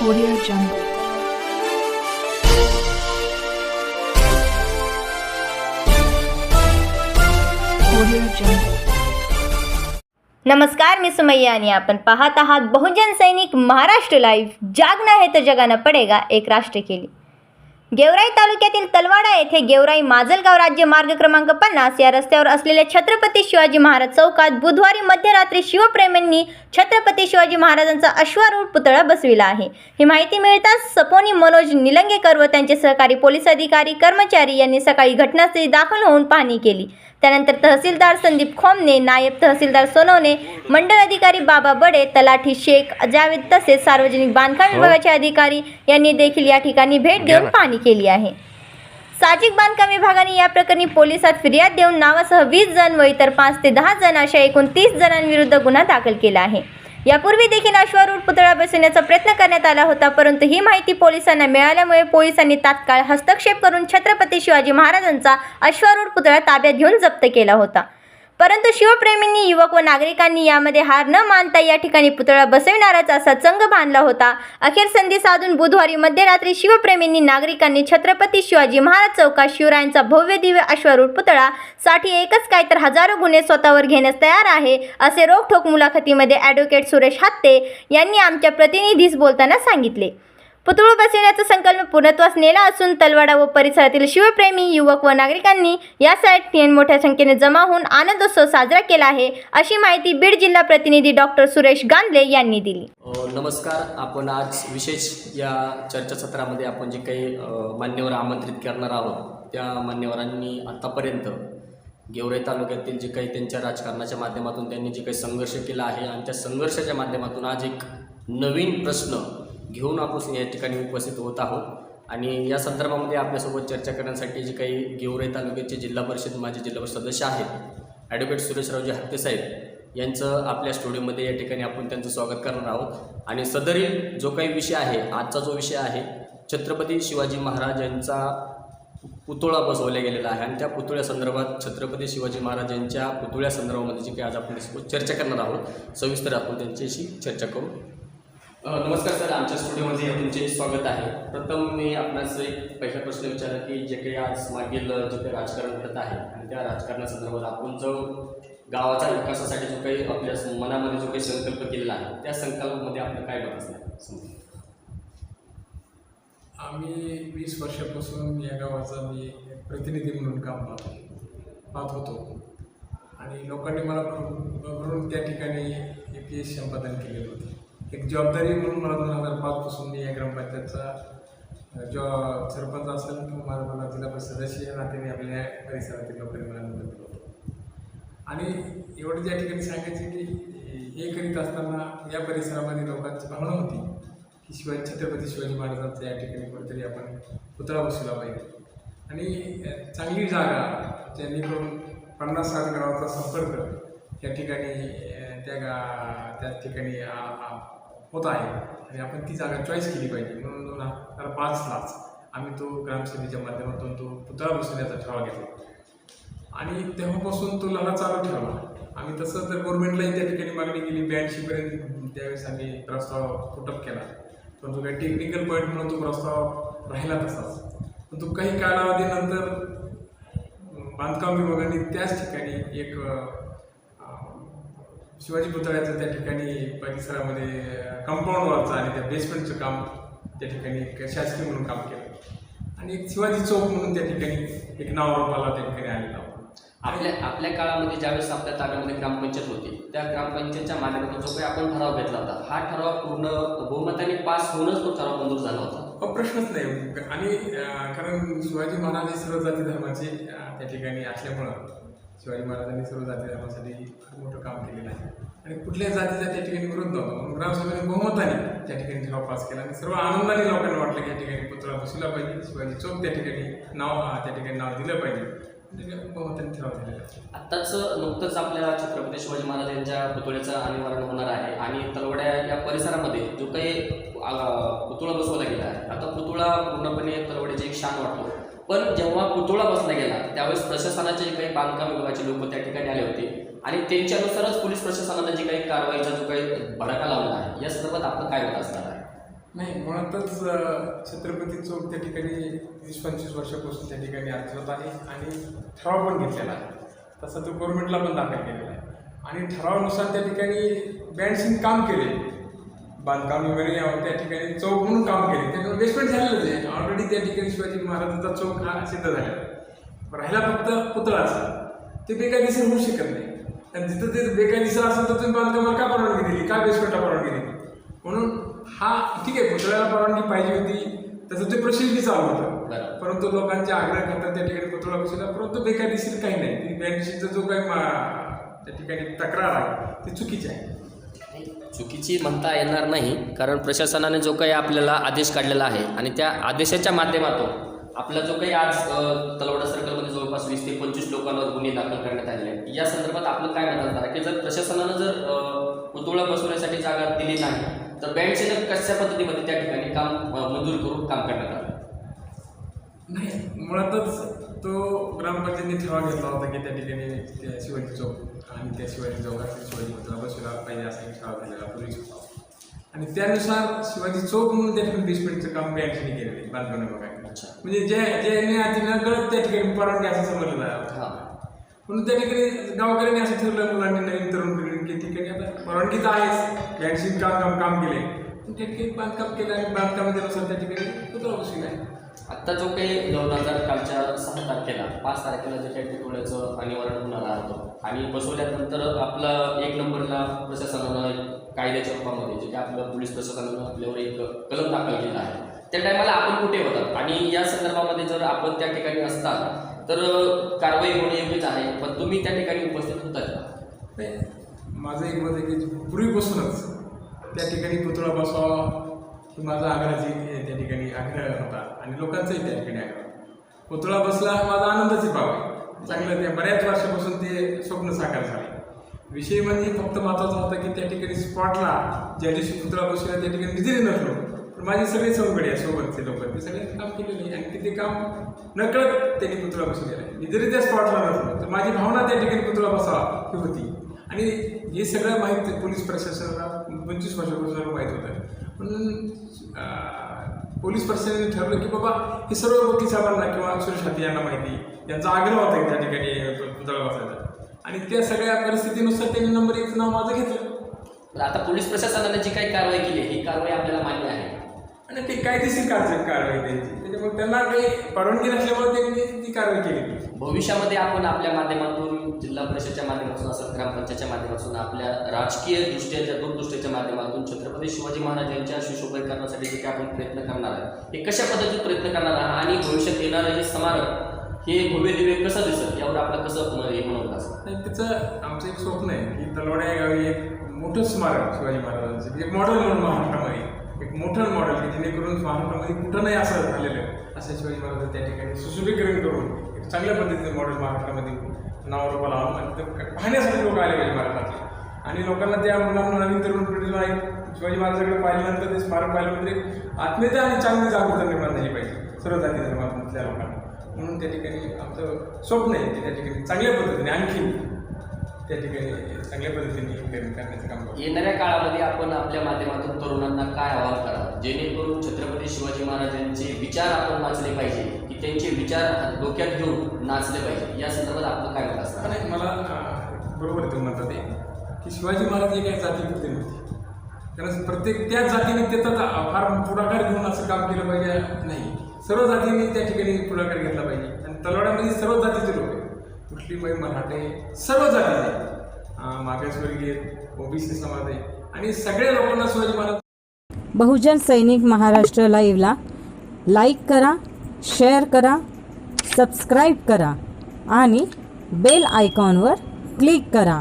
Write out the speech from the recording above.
Audio Jungle. Audio Jungle. नमस्कार मी सुमैया आणि आपण पाहत आहात बहुजन सैनिक महाराष्ट्र लाईव्ह जागना है तर जगाना पडेगा एक राष्ट्र केली गेवराई तालुक्यातील तलवाडा येथे गेवराई माजलगाव राज्य मार्ग क्रमांक पन्नास या रस्त्यावर असलेल्या छत्रपती शिवाजी महाराज चौकात बुधवारी मध्यरात्री शिवप्रेमींनी छत्रपती शिवाजी महाराजांचा अश्वारूढ पुतळा बसविला आहे. ही माहिती मिळताच सपोनी मनोज निलंगेकर व त्यांचे सहकारी पोलीस अधिकारी कर्मचारी यांनी सकाळी घटनास्थळी दाखल होऊन पाहणी केली. त्यानंतर तहसीलदार संदीप खोमने नायब तहसीलदार सोनवणे मंडळ अधिकारी बाबा बडे तलाठी शेख जावेद तसेच सार्वजनिक बांधकाम विभागाचे अधिकारी यांनी देखील या ठिकाणी भेट देऊन पाहणी केली आहे. साहजिक बांधकाम विभागाने या प्रकरणी पोलिसात फिर्याद देऊन नावासह वीस जण व इतर पाच ते दहा जण अशा एकूण तीस जणांविरुद्ध गुन्हा दाखल केला आहे. यापूर्वी देखील अश्वारूढ पुतळा बसवण्याचा प्रयत्न करण्यात आला होता परंतु ही माहिती पोलिसांना मिळाल्यामुळे पोलिसांनी तात्काळ हस्तक्षेप करून छत्रपती शिवाजी महाराजांचा अश्वारूढ पुतळा ताब्यात घेऊन जप्त केला होता. परंतु शिवप्रेमींनी युवक व नागरिकांनी यामध्ये हार न मानता या ठिकाणी पुतळा बसविणाराच असा चंग बांधला होता. अखेर संधी साधून बुधवारी मध्यरात्री शिवप्रेमींनी नागरिकांनी छत्रपती शिवाजी महाराज चौकात शिवरायांचा भव्य दिव्य अश्वारूढ पुतळा साठी एकच काय तर हजारो गुन्हे स्वतःवर घेण्यास तयार आहे असे रोखठोक मुलाखतीमध्ये ॲडव्होकेट सुरेश हत्ते यांनी आमच्या प्रतिनिधीस बोलताना सांगितले. पुतळ बसविण्याचा संकल्प पूर्णत्वास नेला असून तलवाडा व परिसरातील शिवप्रेमी युवक व नागरिकांनी यासाठी मोठ्या संख्येने जमा होऊन आनंदोत्सव साजरा केला आहे अशी माहिती बीड जिल्हा प्रतिनिधी डॉक्टर सुरेश गांधले यांनी दिली. नमस्कार. आपण आज विशेष या चर्चासत्रामध्ये आपण जे काही मान्यवर आमंत्रित करणार आहोत त्या मान्यवरांनी आत्तापर्यंत गेवराई तालुक्यातील जे काही त्यांच्या राजकारणाच्या माध्यमातून त्यांनी जे काही संघर्ष केला आहे आणि त्या संघर्षाच्या माध्यमातून आज एक नवीन प्रश्न घेऊन आपण या ठिकाणी उपस्थित होत आहोत. आणि या संदर्भामध्ये आपल्यासोबत चर्चा करण्यासाठी जे काही गेवराई तालुक्याचे जिल्हा परिषद माजी जिल्हा परिषद सदस्य आहेत ॲडव्होकेट सुरेशरावजी हत्ते साहेब यांचं आपल्या स्टुडिओमध्ये या ठिकाणी आपण त्यांचं स्वागत करणार आहोत. आणि सदरील जो काही विषय आहे आजचा जो विषय आहे छत्रपती शिवाजी महाराज यांचा पुतळा बसवला गेलेला आहे. आणि त्या पुतळ्यासंदर्भात छत्रपती शिवाजी महाराज यांच्या पुतळ्यासंदर्भामध्ये जी काही आज आपण चर्चा करणार आहोत सविस्तर आपण त्यांच्याशी चर्चा करू. नमस्कार सर आमच्या स्टुडिओमध्ये तुमचे स्वागत आहे. प्रथम मी आपणास एक पहिला प्रश्न विचारला की जे काही आज मागील जे काही राजकारण घडत आहे आणि त्या राजकारणासंदर्भात आपण जो गावाच्या विकासासाठी जो काही आपल्या मनामध्ये जो काही संकल्प केलेला आहे त्या संकल्पामध्ये आपलं काय बघायचं आम्ही वीस वर्षापासून या गावाचा मी प्रतिनिधी म्हणून काम पाहतो पाहत होतो. आणि लोकांनी मला भरून त्या ठिकाणी ए पी एस संपादन केलेलं होतं. एक जबाबदारी म्हणून मला दोन हजार पाचपासून मी या ग्रामपंचायतचा जो सरपंच असेल किंवा मला जिल्हा परिषद सदस्य या नात्याने आपल्या परिसरातील लोकांनी मला आणि एवढं त्या ठिकाणी सांगायचं की हे करीत असताना या परिसरामध्ये लोकांची भावना होती की शिवाजी छत्रपती शिवाजी महाराजांचा या ठिकाणी कुठेतरी आपण पुतळा बसवला पाहिजे. आणि चांगली जागा जेणेकरून पन्नास साठ गावाचा संपर्क या ठिकाणी त्या गा त्या ठिकाणी होत आहे. आणि आपण ती जागा चॉईस केली पाहिजे. म्हणून दोन हजार पाचलाच आम्ही तो ग्रामसभेच्या माध्यमातून तो पुतळा बसवण्याचा ठराव घेतला. आणि तेव्हापासून तो लढा चालू ठेवला. आम्ही तसं तर गव्हर्नमेंटलाही त्या ठिकाणी मागणी केली. ब्याऐंशीपर्यंत त्यावेळेस आम्ही प्रस्ताव पुटअप केला. परंतु काही टेक्निकल पॉईंट म्हणून तो प्रस्ताव राहिला तसाच. परंतु काही कालावधीनंतर बांधकाम विभागाने त्याच ठिकाणी एक शिवाजी पुतळ्याचं त्या ठिकाणी परिसरामध्ये कंपाऊंड वॉलचं आणि त्या बेसमेंटचं काम त्या ठिकाणी एक शासकीय म्हणून काम केलं. आणि एक शिवाजी चौक म्हणून त्या ठिकाणी एक नाव रूपाला त्या ठिकाणी आलेला होता. आपल्या आपल्या काळामध्ये ज्यावेळेस आपल्या ताब्यामध्ये ग्रामपंचायत होती त्या ग्रामपंचायतच्या माध्यमातून जो काही आपण ठराव घेतला होता हा ठराव पूर्ण बहुमताने पास होऊनच तो ठराव मंजूर झाला होता? हा प्रश्नच नाही. आणि कारण शिवाजी महाराज हे सर्व जाती धर्माचे त्या ठिकाणी असल्यामुळं शिवाजी महाराजांनी सर्व जाती धर्मासाठी खूप मोठं काम केलेलं आहे. आणि कुठल्याही जातीचा त्या ठिकाणी विरोध नव्हता म्हणून ग्रामसभेने बहुमताने त्या ठिकाणी ठराव पास केला आणि सर्व आनंदाने लोकांना वाटलं की या ठिकाणी पुतळा बसवला पाहिजे शिवाजी चौक त्या ठिकाणी नाव त्या ठिकाणी नाव दिलं पाहिजे. म्हणजे बहुमताने ठराव झालेला आत्ताच नुकतंच आपल्या छत्रपती शिवाजी महाराज यांच्या पुतळ्याचं अनिवारण होणार आहे आणि तलवड्या या परिसरामध्ये जो काही पुतळा बसवला गेला आहे. आता पुतळा पूर्णपणे तलवड्याची एक शान वाटतो. पण जेव्हा पुतळा बसला गेला त्यावेळेस प्रशासनाचे जे काही बांधकाम विभागाचे लोक त्या ठिकाणी आले होते. आणि त्यांच्यानुसारच पोलीस प्रशासनानं जी काही कारवाईचा जो काही भडाका लावला आहे या संदर्भात आपलं काय मत असणार आहे? नाही मुळातच छत्रपती चौक त्या ठिकाणी वीस पंचवीस वर्षापासून त्या ठिकाणी अस्तित्वात आहे आणि ठराव पण घेतलेला आहे. तसा तो गव्हर्नमेंटला पण दाखल केलेला आहे. आणि ठरावानुसार त्या ठिकाणी बँडसिंग काम केले बांधकाम वगैरे त्या ठिकाणी चौक म्हणून काम केले. त्याच्यामुळे बेसमेंट झालेलंच आहे. ऑलरेडी त्या ठिकाणी शिवाजी महाराजांचा चौक हा सिद्ध आहे राहिला फक्त पुतळाचा. ते बेकायदेशीर होऊ शकत नाही. आणि जिथं ते बेकायदेशीर असेल तर तुम्ही बांधकामाला का परवानगी दिली? का बेसमेंटला परवानगी दिली? म्हणून हा ठीक आहे पुतळ्याला परवानगी पाहिजे होती. त्याचं ते प्रशिक्षण चालू होतं. परंतु लोकांचे आग्रह करतात त्या ठिकाणी पुतळा बसवला. परंतु बेकायदेशीर काही नाही. बँडशीचा जो काही मा- त्या ठिकाणी तक्रार आहे ती चुकीची आहे. चुकीची म्हणता येणार नाही कारण प्रशासनाने जो काही आपल्याला आदेश काढलेला आहे आणि त्या आदेशाच्या माध्यमातून आपला जो काही आज तलवडा सर्कलमध्ये जवळपास वीस ते पंचवीस लोकांवर गुन्हे दाखल करण्यात आलेले आहेत. या संदर्भात आपलं काय म्हणतात असणार की जर प्रशासनानं जर पुतोळा बसवण्यासाठी जागा दिली नाही तर बँडचे कशा पद्धतीमध्ये त्या ठिकाणी काम मंजूर करून काम करण्यात आलं? नाही मुळातच तो ग्रामपंचायतीने ठराव घेतला होता की त्या ठिकाणी त्या शिवाजी चौक आणि त्या शिवाजी चौकात शिवाजी पुतळा बसवला पाहिजे असा ठराव झालेला पूर्वीच होता आणि त्यानुसार शिवाजी चौक म्हणून त्या ठिकाणी बेसमेंटचं काम बँकेने केलेलं आहे बांधकाम विभागाने म्हणजे जे जे अतिनं गळत त्या ठिकाणी परवानगी असं समजलं जातं हां. म्हणून त्या ठिकाणी गावकऱ्यांनी असं ठरलं मुलांनी नवीन तरुण पिढी की ठिकाणी आता परवानगी तर आहेच. बँकशीट काम काम काम केले ठिकाणी बांधकाम केलं आणि त्या ठिकाणी बसविला आहे आत्ता जो काही दोन हजार कालच्या सहा तारखेला पाच तारखेला जे काही टिटोळ्याचं अनिवार्य होणार होतं आणि बसवल्यानंतर आपलं एक नंबरला प्रशासनानं कायद्याच्या रूपामध्ये जे काही आपलं पोलीस प्रशासनानं आपल्यावर एक कलम दाखल केला आहे. त्या टायमाला आपण कुठे होतात आणि या संदर्भामध्ये जर आपण त्या ठिकाणी असतात तर कारवाई होणे योग्यच आहे पण तुम्ही त्या ठिकाणी उपस्थित होतात का? नाही, माझं एक मत आहे की पूर्वीपासूनच त्या ठिकाणी पुतळा बसवा ही माझा आग्रहाची त्या ठिकाणी आग्रह होता. आणि लोकांचाही त्या ठिकाणी आग्रह होता. पुतळा बसला हा माझा आनंदाची बाब आहे. चांगलं त्या बऱ्याच वर्षापासून ते स्वप्न साकार झाले. विषय म्हणजे फक्त महत्त्वाचा होता की त्या ठिकाणी स्पॉटला ज्या दिवशी पुतळा बसला त्या ठिकाणी विजिरी नसलो. पण माझे सगळे सवंगडे आहे सोबतचे लोक. ते सगळे काम केलेले आहे. आणि ते काम नकळत त्यांनी पुतळा बसवलेला आहे. मी जरी त्या स्पॉटला नसलो. तर माझी भावना त्या ठिकाणी पुतळा बसावा ही होती. आणि हे सगळं माहीत पोलीस प्रशासनाला पंचवीस वर्षापासून माहीत होतं म्हणून पोलीस प्रशासनाने ठरवलं की बाबा हे सर्व वकील साहेबांना किंवा सुरेश हाती यांना माहिती यांचा आग्रह होता की त्या ठिकाणी पुतळा बसायचा आणि त्या सगळ्या परिस्थितीनुसार त्यांनी नंबर एकचं नाव माझं घेतलं. आता पोलीस प्रशासनाने जी काही कारवाई केली ही कारवाई आपल्याला मान्य आहे. आणि ते कायदेशीर कारवाई कारवाई त्यांची. त्याच्यामुळे त्यांना काही परवानगी नसल्यामुळे त्यांनी ती कारवाई केली. भविष्यामध्ये आपण आपल्या माध्यमातून जिल्हा परिषदच्या माध्यमातून असं ग्रामपंचायतच्या माध्यमातून आपल्या राजकीय दृष्ट्याच्या दूरदृष्ट्याच्या माध्यमातून छत्रपती शिवाजी महाराज यांच्या सुशोभीकरणासाठी जे काही आपण प्रयत्न करणार आहे हे कशा पद्धतीत प्रयत्न करणार आहे आणि भविष्यात येणारं हे स्मारक हे भव्य दिव्य कसं दिसत यावर आपलं कसं हे म्हणून असं आणि त्याचं आमचं एक स्वप्न आहे की तलवाडा या गावी एक मोठं स्मारक शिवाजी महाराजांचं. एक मॉडेल म्हणून महाराष्ट्रामध्ये. एक मोठं मॉडेल की जेणेकरून महाराष्ट्रामध्ये कुठं नाही असं झालेलं असं शिवाजी महाराज त्या ठिकाणी सुशुभीकरण करून एक चांगल्या पद्धतीचं मॉडेल महाराष्ट्रामध्ये नावारोपा लावून आणि ते पाहण्यासाठी लोक आले पाहिजे महाराष्ट्रातले. आणि लोकांना त्या मुलांना नवीन तरुण पिढीला एक शिवाजी महाराजाकडे पाहिल्यानंतर ते स्मारक पाहिल्यानंतर म्हणजे एक आत्मीयता आणि चांगली जागृतता निर्माण झाली पाहिजे सर्व जाती धर्मातल्या लोकांना. म्हणून त्या ठिकाणी आमचं स्वप्न आहे की त्या ठिकाणी चांगल्या पद्धतीने आणखी त्या ठिकाणी चांगल्या पद्धतीने कर- करण्याचं काम येणाऱ्या काळामध्ये आपण आपल्या माध्यमातून तरुणांना काय आवाहन करा जेणेकरून छत्रपती शिवाजी महाराजांचे विचार आपण वाचले पाहिजे की त्यांचे विचार डोक्यात घेऊन नाचले पाहिजे. या संदर्भात आपलं काय मत असणार? नाही मला बरोबर तुम्ही म्हणतात ते की शिवाजी महाराज हे काही जातीपुरते नव्हते. कारण प्रत्येक त्याच जातीने त्याचा फार पुढाकार घेऊन असं काम केलं पाहिजे नाही. सर्व जातींनी त्या ठिकाणी पुढाकार घेतला पाहिजे. आणि तलवाड्यामध्ये सर्व जातीचे लोक कुठलीमय मराठे सर्व जातीचे मागासवर्गीय ओबीसी समाज आहे. आणि सगळ्या लोकांना शिवाजी महाराज बहुजन सैनिक महाराष्ट्र लाईव्हला लाईक करा शेअर करा सबस्क्राईब करा आणि बेल आयकॉनवर क्लिक करा.